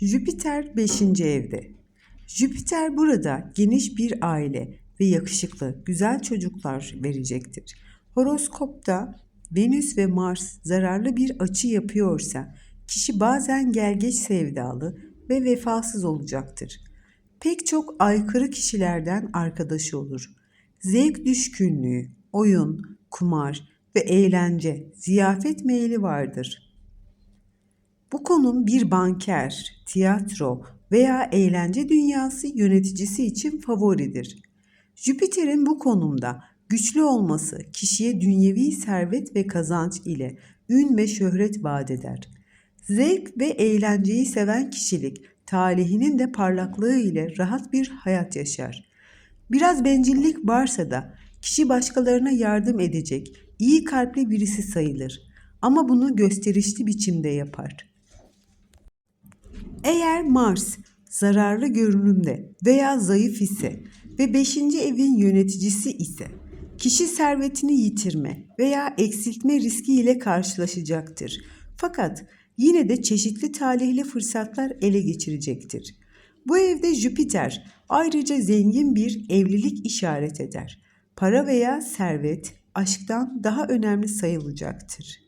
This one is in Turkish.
Jüpiter 5. evde. Jüpiter burada geniş bir aile ve yakışıklı, güzel çocuklar verecektir. Horoskopta Venüs ve Mars zararlı bir açı yapıyorsa kişi bazen gelgeç sevdalı ve vefasız olacaktır. Pek çok aykırı kişilerden arkadaşı olur. Zevk düşkünlüğü, oyun, kumar ve eğlence, ziyafet meyli vardır. Bu konum bir banker, tiyatro veya eğlence dünyası yöneticisi için favoridir. Jüpiter'in bu konumda güçlü olması kişiye dünyevi servet ve kazanç ile ün ve şöhret vaat eder. Zevk ve eğlenceyi seven kişilik talihinin de parlaklığı ile rahat bir hayat yaşar. Biraz bencillik varsa da kişi başkalarına yardım edecek iyi kalpli birisi sayılır ama bunu gösterişli biçimde yapar. Eğer Mars zararlı görünümde veya zayıf ise ve 5. evin yöneticisi ise kişi servetini yitirme veya eksiltme riski ile karşılaşacaktır. Fakat yine de çeşitli talihli fırsatlar ele geçirecektir. Bu evde Jüpiter ayrıca zengin bir evlilik işaret eder. Para veya servet aşktan daha önemli sayılacaktır.